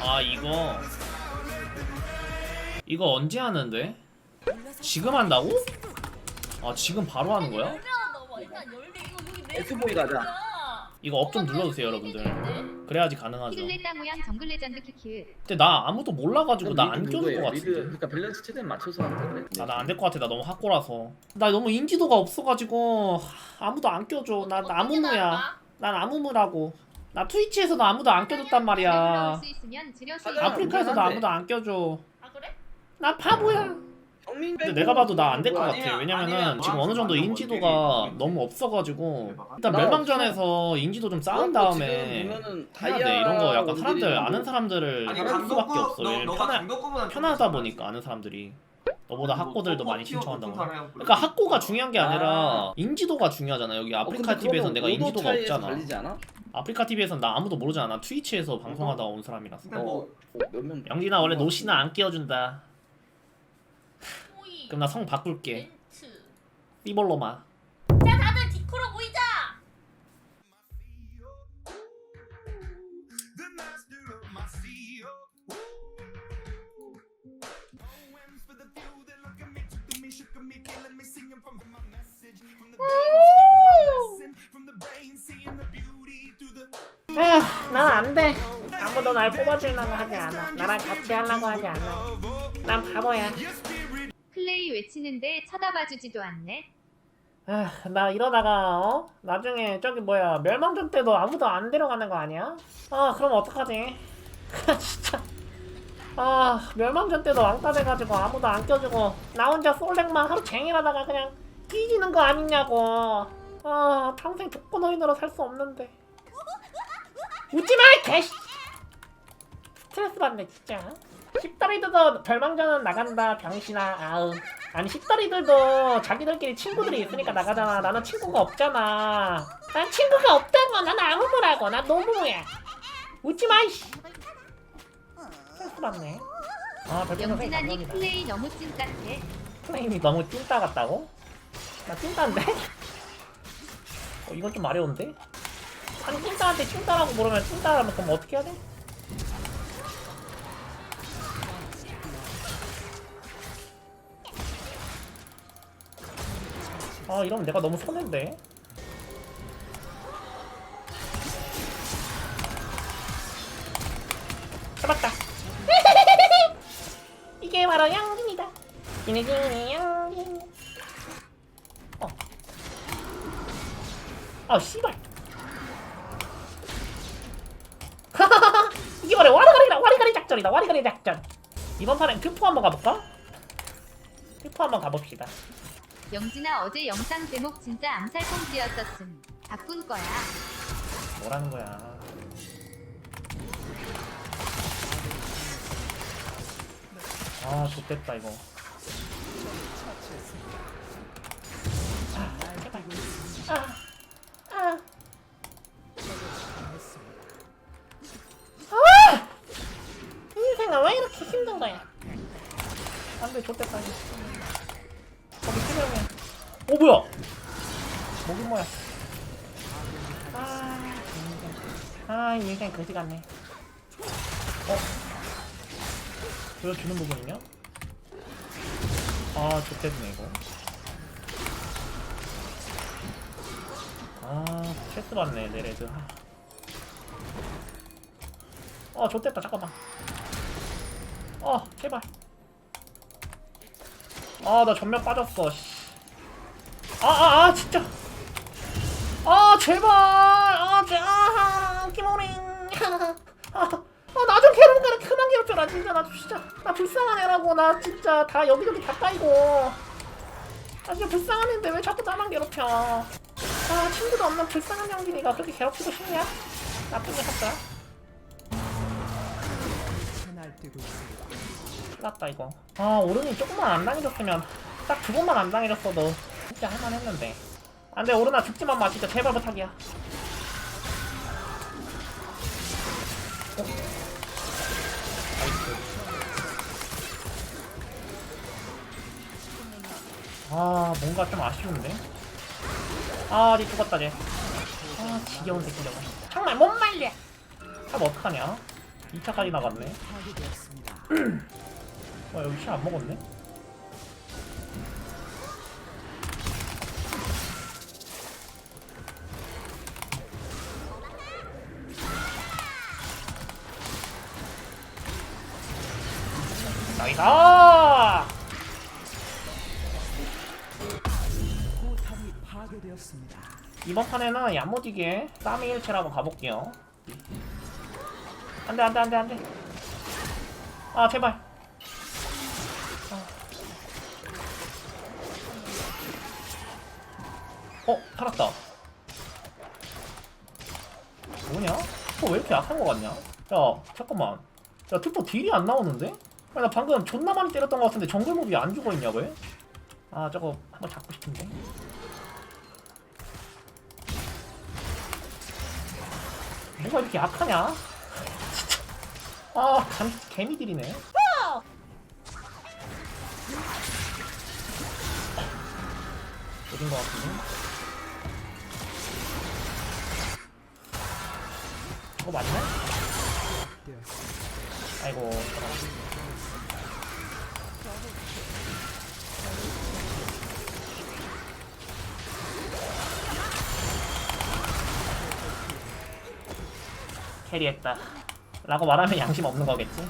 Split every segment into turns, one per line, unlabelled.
아 이거 이거 언제 하는데? 지금 한다고? 아 지금 바로 하는 거야?
S보이 가자.
이거 업 좀 눌러주세요 여러분들 그래야지 가능하죠
모양 정글 레전드
근데 나 아무도 몰라가지고 나 안 껴줄? 것 같은데
그러니까 밸런스 최대한 맞춰서 하면 돼.
아 나 안 될 것 같아 나 너무 학고라서 나 너무 인지도가 없어가지고 하, 아무도 안 껴줘 나 아무무야 난 아무무라고 나 트위치에서도 아무도 안 껴줬단 말이야.
수
아,
아프리카에서도
무난한데.
아무도 안 껴줘.
아 그래?
나 바보야. 근데 내가 봐도 나 안 될 것? 같아. 왜냐면은. 지금 어느 정도
뭐
인지도가 너무 없어가지고. 일단
나
멸망전에서 인지도 좀 쌓은 다음에 해야 돼. 이런 거 약간 사람들 아는
뭐-
사람들을 할 수밖에 없어. 편하, 편하다 보니까 아는 사람들이. 너보다
뭐
학고들도 많이 신청한다고
그러니까
그러니까 학고가 중요한 게
아.
아니라 인지도가 중요하잖아. 여기
어,
아프리카 TV에선
그거는
내가 인지도가 없잖아
아?
아프리카 TV에선 나 아무도 모르잖아. 나 트위치에서 방송하다가 온 사람이라서.
근데 뭐
몇명
영진아 원래 노시는 안 끼워준다.
호이.
그럼 나 성 바꿀게.
멘트
띠볼로마 난 안 돼. 아무도 날 뽑아주려고 하지 않아. 나랑 같이 하려고 하지 않아. 난 바보야.
플레이 외치는데 쳐다봐주지도 않네.
에휴 나 이러다가 어? 나중에 저기 뭐야 멸망전 때도 아무도 안 데려가는 거 아니야? 아 그럼 어떡하지? 진짜. 아 멸망전 때도 왕따 돼가지고 아무도 안 껴주고 나 혼자 솔랭만 하루 종일 하다가 그냥 뒤지는 거 아니냐고. 아 평생 독거노인으로 살 수 없는데 웃지마 이 개씨! 스트레스 받네 진짜. 십다리들도 별망전은 나간다 병신아 아우 아니 십다리들도 자기들끼리 친구들이 있으니까 나가잖아. 나는 친구가 없잖아. 난 친구가 없다고 난 아무무라고 난 노무야 웃지마 이씨. 스트레스 받네. 아 별풍선
영진아 니
감사합니다.
플레이 너무 찐 같아
플레임이 너무 찐따 같다고? 나 찐따인데? 어, 이건 좀 어려운데? 아니 찐따한테 찐따라고 모르면 찐따라면 그럼 어떻게 해야 돼? 아 이러면 내가 너무 손해인데? 잡았다 이게 바로 양진이다 지니지니 양진 어. 아 씨발 바로 와리가리다 와리가리 작전이다 와리가리 작전. 이번 판엔 큐포 한번 가볼까? 큐포 한번 가봅시다.
영진아 어제 영상 제목 진짜 암살 콩지였었음. 바꾼 거야.
뭐라는 거야? 아 좋됐다 이거. 아. 힘든 거야? 안돼 좋됐다 이거. 거기 투명해 오 뭐야 목이 뭐야 아, 인생. 아, 인생 거지 같네. 어? 보여주는 부분이냐? 아, 좋겠네, 이거. 아, 체스 받네, 내 레드. 어, 좋됐다, 잠깐만. 어, 제발. 아, 나 전면 빠졌어, 씨. 아, 아, 아, 진짜. 아 제발. 아, 제, 아 김호링. 아나 좀 괴롭게 그만 괴롭혀라 진짜. 나 진짜 나 불쌍한 애라고. 나 진짜 다 여기저기 다 까이고. 아 진짜 불쌍한 애인데 왜 자꾸 나만 괴롭혀? 아 친구도 없는 불쌍한 형진이가 그렇게 괴롭히고 싶냐? 나쁜 애 같다. 났다 이거. 아 오른이 조금만 안 당해줬으면 딱 두 번만 안 당해줬어도 진짜 할만했는데. 안돼 오르나 죽지만 마 진짜 제발 부탁이야. 어? 아 뭔가 좀 아쉬운데? 아니 죽었다 쟤아 지겨운 새끼 저거. 정말 못 말려. 참 어떡하냐 2차까지 나갔네. 와 여기 시 안 먹었네? 나이다 이번 판에는 야무지게 쌈의 일체를 한번 가볼게요 안돼 안돼 안돼 안돼 아 제발 어 살았다 뭐냐? 어, 왜 이렇게 약한 거 같냐? 야 잠깐만 야 투포 딜이 안 나오는데? 아니, 나 방금 존나 많이 때렸던 거 같은데 정글 몹이 안 죽어있냐 왜? 아 저거 한번 잡고 싶은데 뭐가 이렇게 약하냐? 아 감, 개미들이네 어딘 거 같은데? 이거 맞나? 아이고 캐리했다 라고 말하면 양심 없는 거겠지?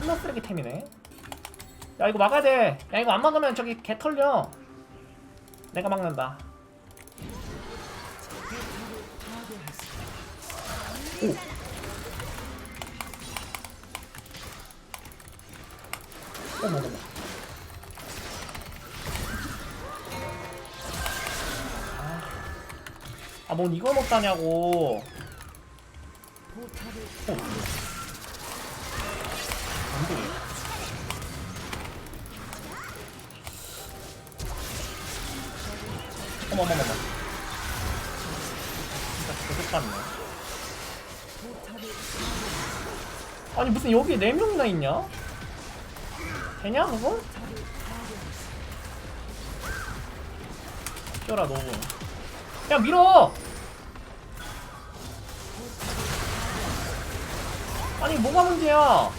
플러 쓰레기 템이네. 야 이거 막아야 돼야 이거 안 막으면 저기 개 털려. 내가 막는다. 오. 어머 어머 아, 뭔 이걸 못 사냐고. 어. 안 돼. 어머머머머. 진짜 계속 갔네. 아니 무슨 여기에 네 명이나 있냐? 되냐 그거? 뛰어라 너무. 야 밀어! 아니 뭐가 문제야?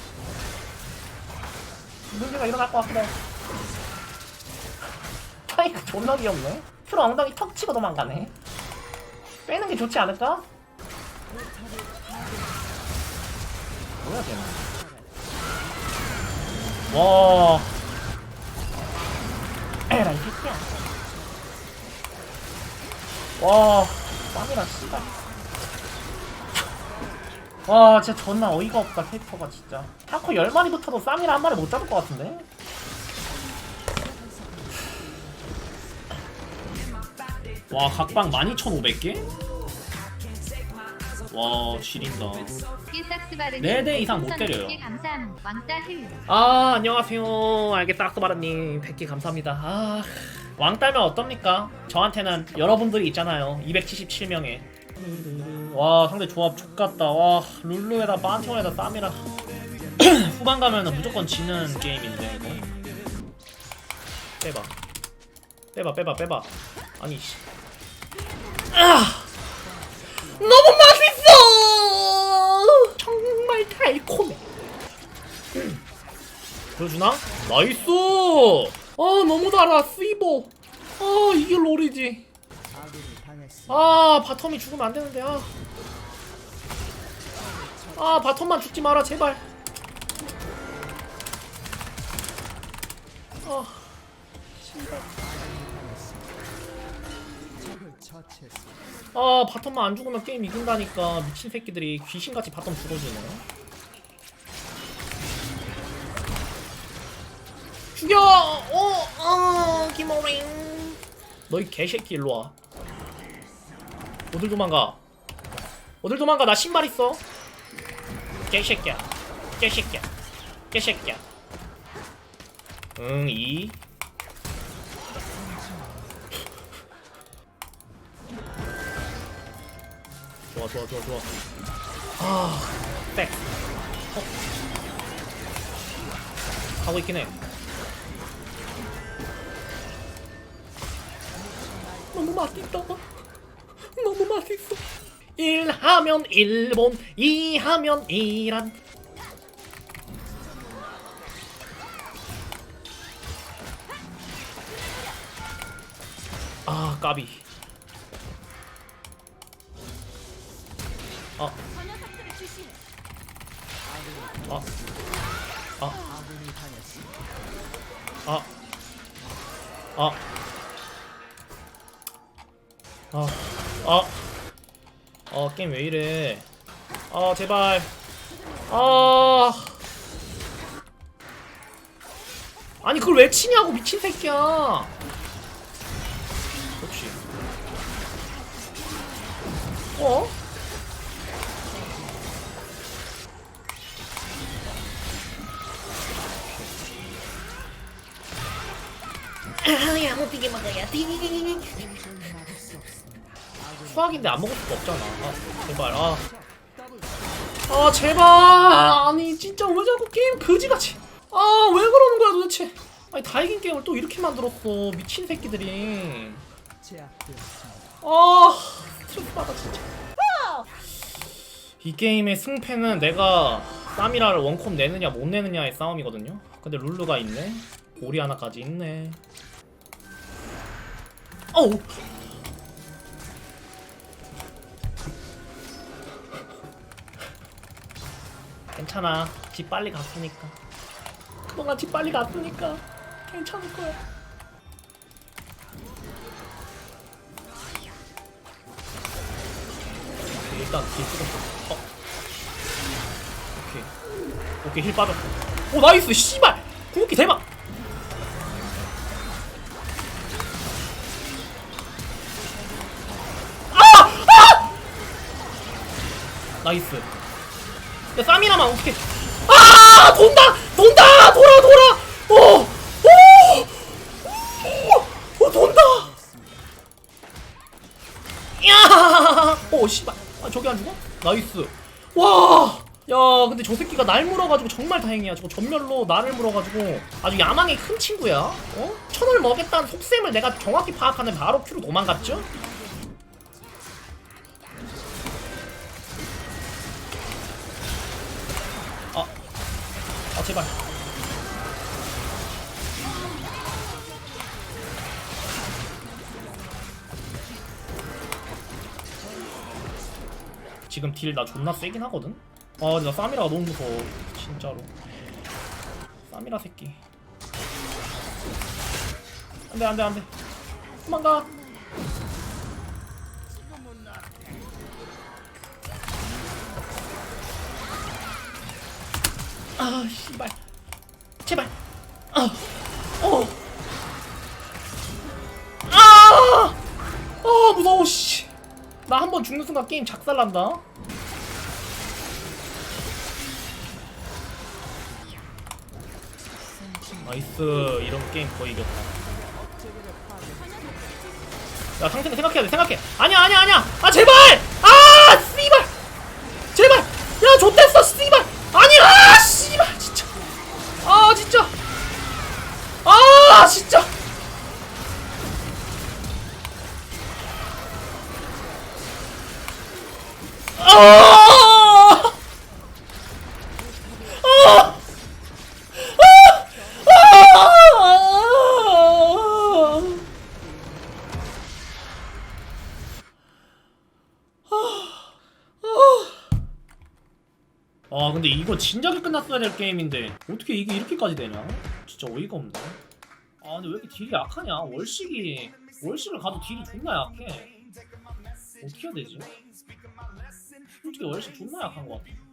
문제가 일어날 것 같기도 해. 파이크 존나 귀엽네. 프로 엉덩이 턱 치고 도망가네. 빼는 게 좋지 않을까? 뭐야 걔는? 와. 에라 이 새끼야. 와, 땀이라 씨발. 와, 진짜 존나 어이가 없다 캐릭터가 진짜. 타코 10마리 붙어도 쌈이라 한 마리 못 잡을 것 같은데? 와, 각방 12,500개? 와, 지린다.
끼삭스 바르님
네대 이상 못 때려요.
100개 감사함 왕따
흘아 안녕하세요 알겠다 악스바르님 100개 감사합니다 아 왕 따면 어떻습니까? 저한테는 여러분들이 있잖아요. 277명에. 와 상대 조합 족같다. 와 룰루에다 반통에다 쌈이라 후반 가면은 무조건 지는 게임인데 이거. 빼봐. 빼봐 빼봐 빼봐. 아니 씨. 아! 너무 맛있어! 정말 달콤해. 보여주나? 나이스! 아 너무 달아. 스이버 아 이게 롤이지. 아 바텀이 죽으면 안 되는데 아. 아 바텀만 죽지 마라 제발. 아 씨발. 아 바텀만 안 죽으면 게임 이긴다니까 미친 새끼들이 귀신같이 바텀 죽어주네 죽여! 어, 어, 김어링. 너희 개새끼 일로 와. 어딜 도망가? 어딜 도망가? 나 신발 있어. 개새끼야. 개새끼야. 개새끼야. 응, 이. 좋아, 좋아, 좋아, 좋아. 아, 백. 어. 하고 있긴 해. 너무 맛있다. 너무 맛있어. 1 하면 일본 2 하면 이란 아 까비 어. 어. 어. 어. 어. 어. 어. 어, 게임 왜 이래. 아, 제발. 아. 아니, 그걸 왜 치냐고, 미친 새끼야. 그렇지. 어?
아 야 못 비게 먹어야 띵
수학인데 안 먹을 수가 없잖아. 아, 제발. 아. 아, 제발. 아니, 진짜 왜 자꾸 게임 그지같이. 아, 왜 그러는 거야, 도대체. 아니, 다 이긴 게임을 또 이렇게 만들었어. 미친 새끼들이. 아, 스트레스 받아, 진짜. 이 게임의 승패는 내가 사미라를 원콤 내느냐 못 내느냐의 싸움이거든요. 근데 룰루가 있네. 오리 하나까지 있네. 어우. 괜찮아. 집 빨리 갔으니까. 그동안 집 빨리 갔으니까 괜찮을 거야. 일단 길 쓰고. 어. 오케이. 오케이 힐 빠졌어. 오 나이스 씨발. 궁극기 대박. 아! 아! 나이스. 야 쌈이나만 어떻게 아 돈다! 돈다! 돌아 돌아! 어! 오오 오 오, 돈다! 야오 씨발. 아 저기 안 죽어? 나이스. 와 야 근데 저 새끼가 날 물어가지고 정말 다행이야. 저거 전멸로 나를 물어가지고. 아주 야망의 큰 친구야. 어? 천을 먹겠다는 속셈을 내가 정확히 파악하는 바로 큐로 도망갔죠 제발. 지금 딜 나 존나 세긴 하거든. 아, 근데 나 사미라가 너무 무서워. 진짜로. 사미라 새끼. 안돼 안돼 안돼. 도망가. 아, 씨발. 제발. 아, 어. 아! 아, 무서워, 씨. 나 한 번 죽는 순간 게임 작살난다. 나이스. 이런 게임 거의 이겼다. 야, 상태 생각해야 돼, 생각해. 아니야, 아니야, 아니야. 아, 제발! 아, 씨발! 제발! 야, 좆됐 근데 이거 진작에 끝났어야 될 게임인데 어떻게 이게 이렇게까지 되냐? 진짜 어이가 없네. 아 근데 왜 이렇게 딜이 약하냐? 월식이 월식을 가도 딜이 존나 약해. 어떻게 해야 되지? 솔직히 월식 존나 약한 것 같아.